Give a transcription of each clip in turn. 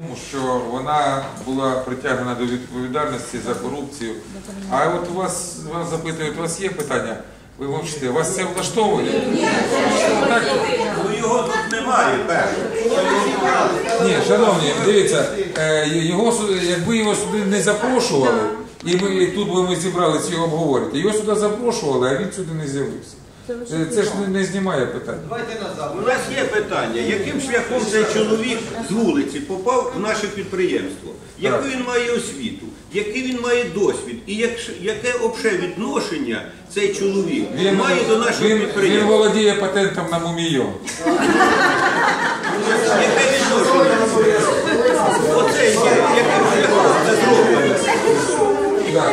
Тому що вона була притягнена до відповідальності за корупцію. А от у вас вас запитують, у вас є питання? Ви мовчите, вас це влаштовує? Так, Ну його тут немає, перше. ні, шановні, дивіться, е, його су- якби його сюди не запрошували, і ми тут би ми зібралися його обговорити. Його сюди запрошували, а він сюди не з'явився. Е, Це ж не, не знімає питання. Давайте назад. У нас є питання, яким шляхом цей чоловік з вулиці попав в наше підприємство? Яку він має освіту, який він має досвід, і як, яке обше відношення цей чоловік має до нашого він, він підприємства? володіє патентом на мумійон. Яке відношення? Оце є, яким шляхом це зроблено? Так.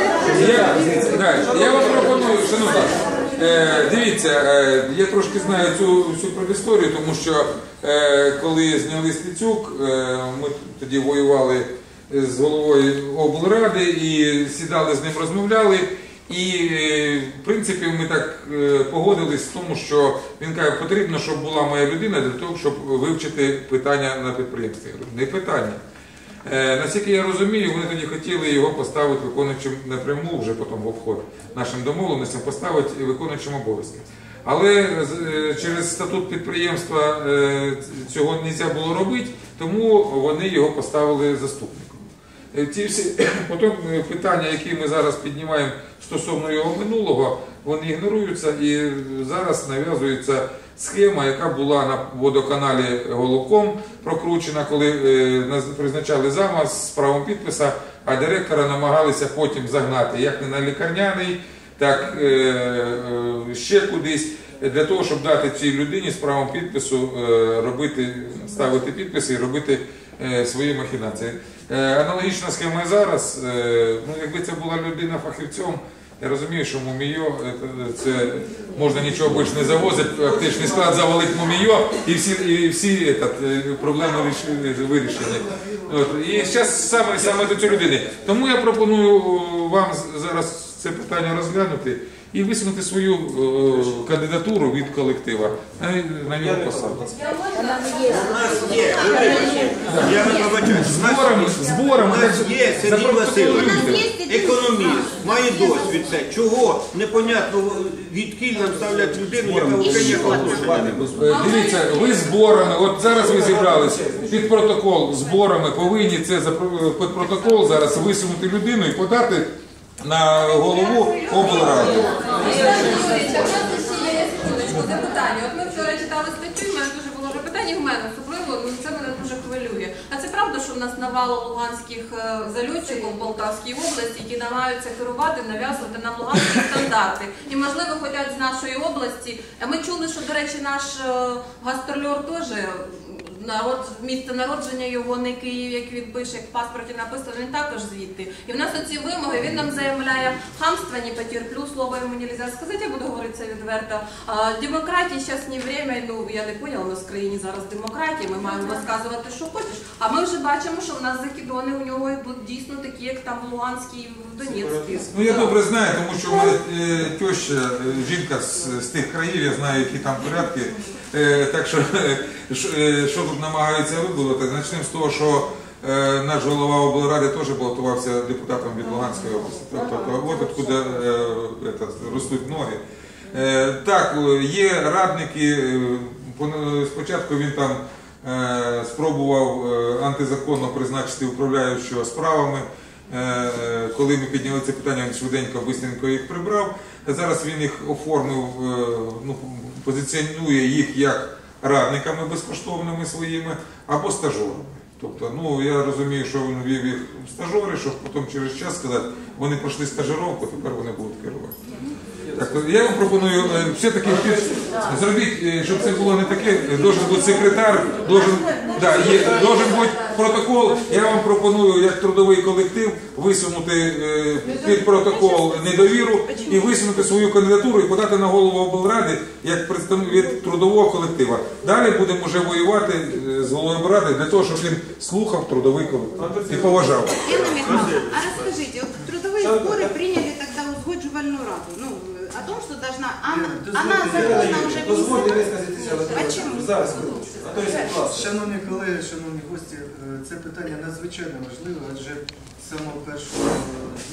Я, так, я вам пропоную, шановні, е, дивіться, е, я трошки знаю цю, цю предісторію, тому що е, коли зняли Стецюк, е, ми тоді воювали з головою облради і сідали з ним, розмовляли. І е, в принципі ми так е, погодились в тому, що він каже, потрібно, щоб була моя людина для того, щоб вивчити питання на підприємстві. Не питання. Е, Наскільки я розумію, вони тоді хотіли його поставити виконуючим напряму, вже потім в обход нашим домовленостям, поставити виконуючим обов'язки. Але е, через статут підприємства е, цього не можна було робити, тому вони його поставили заступником. Е, Ті всі потім е, питання, які ми зараз піднімаємо стосовно його минулого, вони ігноруються і зараз нав'язується схема, яка була на водоканалі Голоком прокручена, коли е, призначали зама з правом підписа, а директора намагалися потім загнати як не на лікарняний, так е, е, ще кудись. Для того, щоб дати цій людині з правом підпису е, робити, ставити підписи і робити свої махінації. Аналогічна схема і зараз. Ну, якби це була людина фахівцем, я розумію, що мумійо це можна нічого більше не завозити, аптечний склад завалить мумійо і всі, і всі этот, е, проблеми ріш- вирішені. І зараз саме, саме до цієї людини. Тому я пропоную вам зараз це питання розглянути і висунути свою е, кандидатуру від колектива на, на його посаду. У нас є, ви вибачте, я вибачаюсь, у нас Зборами. Нас є Сергій Васильович, економіст, має досвід це. Чого? Непонятно відкіль нам ставлять людину, яка взагалі ніякого відношення не. Е, Дивіться, ви зборами, от зараз ви зібралися під протокол. Зборами, повинні це під протокол зараз висунути людину і подати на голову облради. Секундочку, запитання. От ми вчора читали статтю, в мене дуже було запитання, в мене особливо, ну це мене дуже хвилює. А це правда, що в нас навало луганських е, зальотчиків в Полтавській області, які намагаються керувати, нав'язувати нам луганські стандарти. І можливо хочуть з нашої області. Ми чули, що, до речі, наш е, гастрольор теж. Народ, місце народження його не Київ, як він пише, як в паспорті написано, він також звідти. І в нас оці вимоги, він нам заявляє, хамства не потерплю, слово йому не можна сказати, я буду говорити це відверто. А, демократії зараз не время, ну я не поняла, у нас в країні зараз демократія, ми маємо розказувати, що хочеш. А ми вже бачимо, що в нас закидони у нього йдуть дійсно такі, як там в Луганській і в Донецькій. Ну я добре знаю, тому що в мене е, теща, е, жінка з, з тих країв, я знаю, які там порядки. Е, так що, е, що, е, що тут намагаються вибудувати, почнемо з того, що е, наш голова облради теж балотувався депутатом від Луганської області. Тобто, от откуда е, ростуть ноги. Е, так, є радники. Спочатку він там е, спробував антизаконно призначити управляючого справами. Коли ми підняли це питання, він швиденько, бистренько їх прибрав. Зараз він їх оформив, ну, позиціонує їх як радниками безкоштовними своїми або стажерами. Тобто, ну я розумію, що він вів їх в стажери, щоб потім через час сказати, вони пройшли стажировку, тепер вони будуть керувати. Так, я вам пропоную е, все-таки зробіть, е, щоб це було не таке, е, должен бути секретар, должен, да, є, должен бути протокол. Я вам пропоную, як трудовий колектив, висунути е, під протокол недовіру і висунути свою кандидатуру і подати на голову облради як представник від трудового колектива. Далі будемо вже воювати е, з головою облради для того, щоб він слухав трудовий колектив і поважав. Михайловна, а расскажите, вот трудовые сборы приняли должна, она, она законно уже Дозвольте висказатися. Почему? Зараз, хвилиночку. А то є, будь. Шановні колеги, шановні гості, е, Це питання надзвичайно важливе, адже з самого першого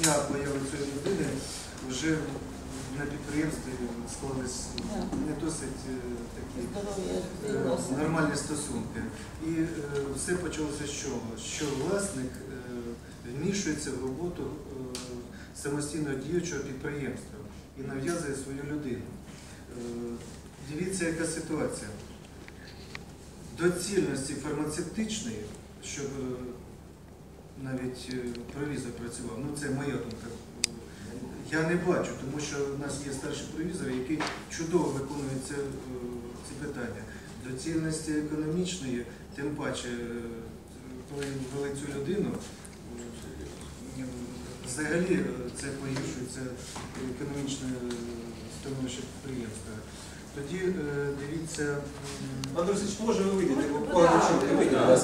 дня появи цієї людини вже на підприємстві склались не досить е, такі е, нормальні стосунки. І все почалося з чого? Що власник вмішується в роботу самостійно діючого підприємства і нав'язує свою людину. Е, Дивіться, яка ситуація. Доцільності фармацевтичної, щоб е, навіть е, провізор працював, ну це моя думка. Я не бачу, тому що в нас є старші провізори, які чудово виконують це, ці питання. Доцільності економічної, тим паче, коли ввели цю людину, взагалі е, це погіршується економічне е, становище підприємства. Тоді е, дивіться. Андрій може ви вийдете? Вийдете.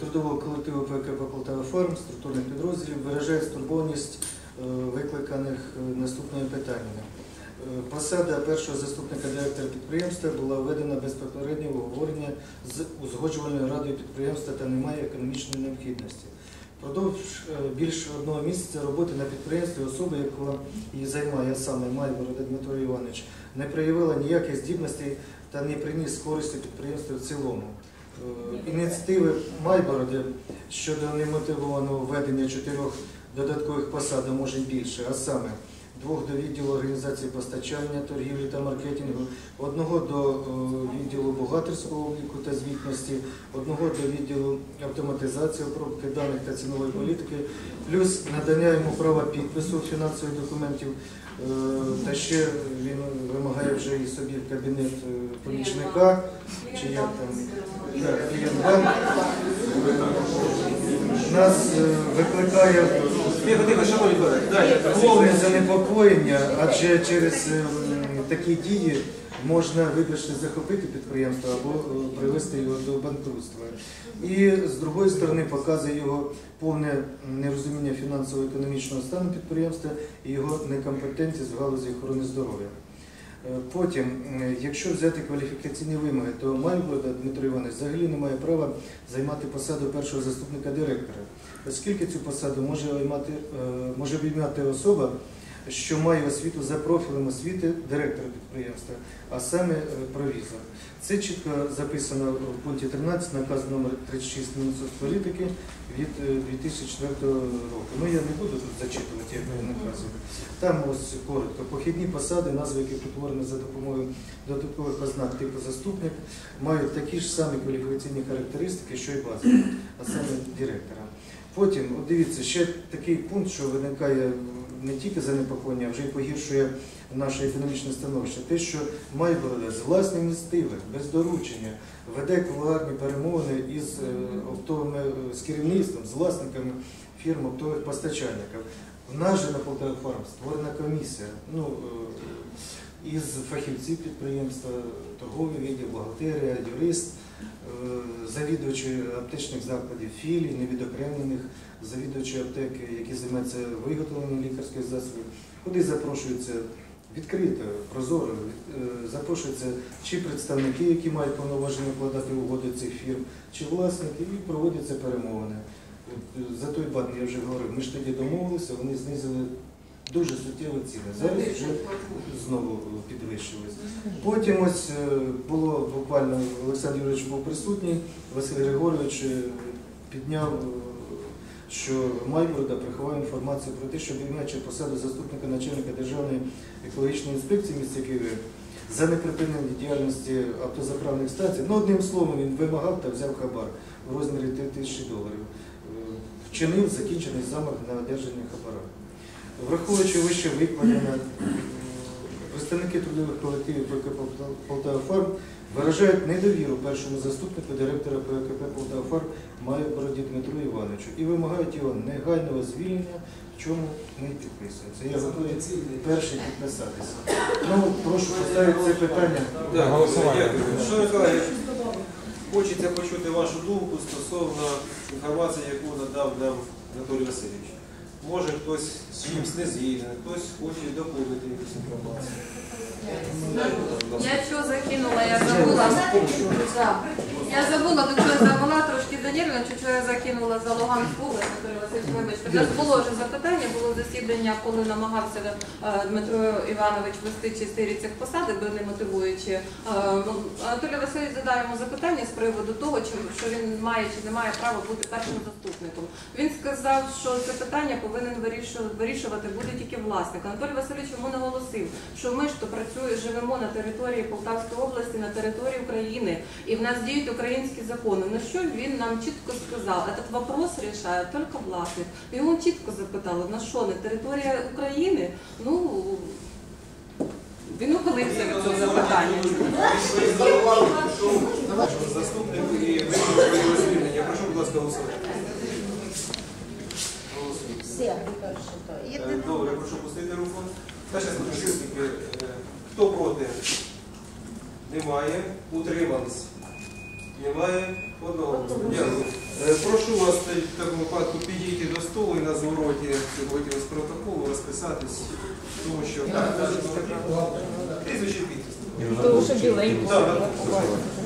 трудового колективу ПКП Полтава Фарм, структурних підрозділів виражає стурбованість е, викликаних е, наступними питаннями. Е, Посада першого заступника директора підприємства була введена без попереднього обговорення з узгоджувальною радою підприємства та немає економічної необхідності. Продовж е, більше одного місяця роботи на підприємстві особа, яка її займає, саме Майборода Дмитро Іванович, не проявила ніяких здібностей та не приніс користі підприємству в цілому. Е, Ініціативи Майбороди щодо немотивованого введення чотирьох додаткових посад, а може більше, а саме двох до відділу організації постачання, торгівлі та маркетингу, одного до е, відділу бухгалтерського обліку та звітності, одного до відділу автоматизації, обробки даних та цінової політики, плюс надання йому права підпису фінансових документів. Е, Та ще він вимагає вже і собі кабінет е, помічника, чи як там клієнт-банк. Нас викликає Дві тихо, шановні колеги. Дайте. повне занепокоєння, адже через е, такі дії можна, вибачте, захопити підприємство або е, привести його до банкрутства. І з другої сторони показує його повне нерозуміння фінансово-економічного стану підприємства і його некомпетентність в галузі охорони здоров'я. Е, Потім, е, якщо взяти кваліфікаційні вимоги, то Майборода Дмитро Іванович взагалі не має права займати посаду першого заступника директора, оскільки цю посаду може обіймати, е, може обіймати особа, що має освіту за профілем освіти директора підприємства, а саме е, провізор. Це чітко записано в пункті 13 наказу номер 36 Міністерства політики від е, 2004 року. Ну я не буду тут зачитувати, як він наказує. Там ось коротко. Похідні посади, назви яких утворені за допомогою додаткових ознак типу заступник, мають такі ж самі кваліфікаційні характеристики, що й базові, а саме директора. Потім, от дивіться, ще такий пункт, що виникає не тільки занепокоєння, а вже й погіршує наше економічне становище. Те, що Майборода з власної ініціативи, без доручення, веде кулуарні перемовини із е, оптовими е, з керівництвом, з власниками фірм оптових постачальників. В нас же на Полтава створена комісія ну, е, із фахівців підприємства, торговий відділ, бухгалтерія, юрист, завідувачі аптечних закладів, філій, невідокремлених, завідувачі аптеки, які займаються виготовленням лікарських засобів, куди запрошуються відкрито, прозоро, е, запрошуються чи представники, які мають повноваження вкладати угоди цих фірм, чи власники, і проводяться перемовини. Е, За той бан я вже говорив, ми ж тоді домовилися, вони знизили дуже суттєво ціни. Зараз вже знову підвищились. Потім ось е, було буквально Олександр Юрійович був присутній, Василь Григорович е, підняв, е, що Майборода приховає інформацію про те, що обіймаючи посаду заступника начальника Державної екологічної інспекції міста Києва за неприпинення діяльності автозаправних станцій, ну одним словом, він вимагав та взяв хабар у розмірі 3 тисячі доларів. Вчинив закінчений замах на одержання хабара. Враховуючи вище викладене, представники трудових колективів ПКП Полтава Фарм виражають недовіру першому заступнику директора ПКП Полтава Фарм Майбороді Дмитру Івановичу і вимагають його негайного звільнення, в чому ми підписуємося. Я готовий перший підписатися. Ну, прошу поставити це питання. Да, Голосування. хочеться почути вашу думку стосовно інформації, яку надав нам Анатолій Васильович. Може хтось з чимось не згідний, хтось хоче доповнити якусь інформацію. Я що закинула, я забула. Да. Я забула, до чого я забула, трошки занервна, чого я закинула за Луганську область, Анатолій Васильович, вибачте. У нас було вже запитання, було засідання, коли намагався е, Дмитро Іванович вести чистий цих посади, бо не мотивуючи. Е, ну, Анатолій Васильович задав йому запитання з приводу того, чи, що він має чи не має права бути першим заступником. Він сказав, що це питання повинен вирішувати, вирішувати буде тільки власник. Анатолій Васильович йому наголосив, що ми ж то працює, живемо на території Полтавської області, на території України, і в нас діють українські закони. На що він нам чітко сказав, этот вопрос рішає тільки власник. Йому чітко запитали, на що не територія України? Ну він ухилився від цього запитання. Заступник і його. Прошу, будь ласка, голосувати. Голосуємо. Е, Добре, прошу пустити руку. Та ще учасники. е, Хто проти? Немає. Утримались? Немає. Одного. Дякую. Е, Прошу вас в такому випадку підійти до столу і на звороті сьогодні з протоколу розписатись, тому що прізвище підпис. Так,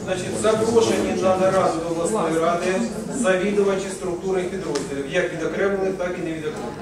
так. Запрошені на нараду до обласної ради завідувачі структурних підрозділів, як відокремлених, так і невідокремлених.